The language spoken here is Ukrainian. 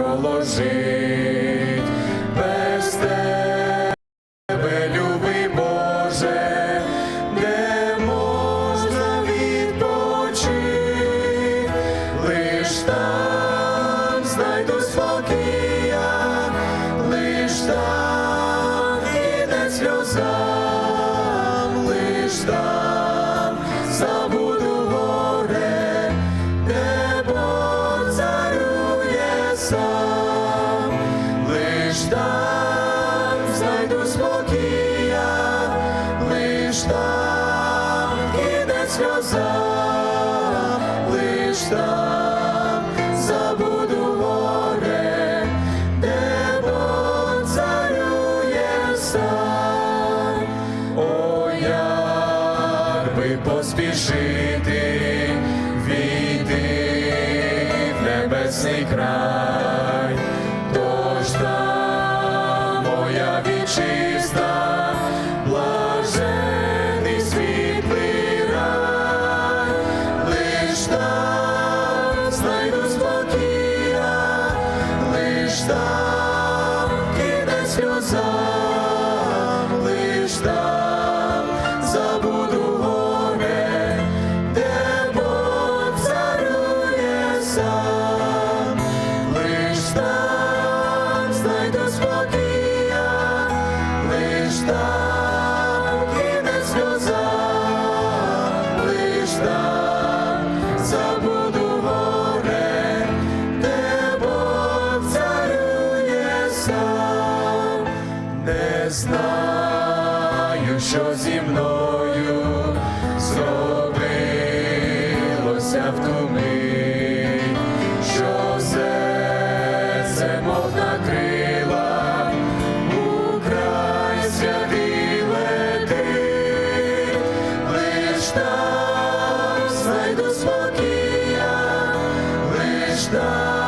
проложить без тебе, любий Боже, де можна відпочити, лиш там знайду спокія, лиш там іде сльозам, лиш там забуду лиш там знайду спокія, лиш там іде сльозам, лиш там забуду горе, де Бог царює сам. О, як поспішити небесний край, тож там моя вітчизна, блажений світлий рай, лиш там знайду спокія, лиш там кине сльозам, лиш там забуду горе, кине сльозам, лиш там забуду горе, де Бог царює сам, не знаю, що зі мною зробилося в ту лиш там знайду спокія, лиш там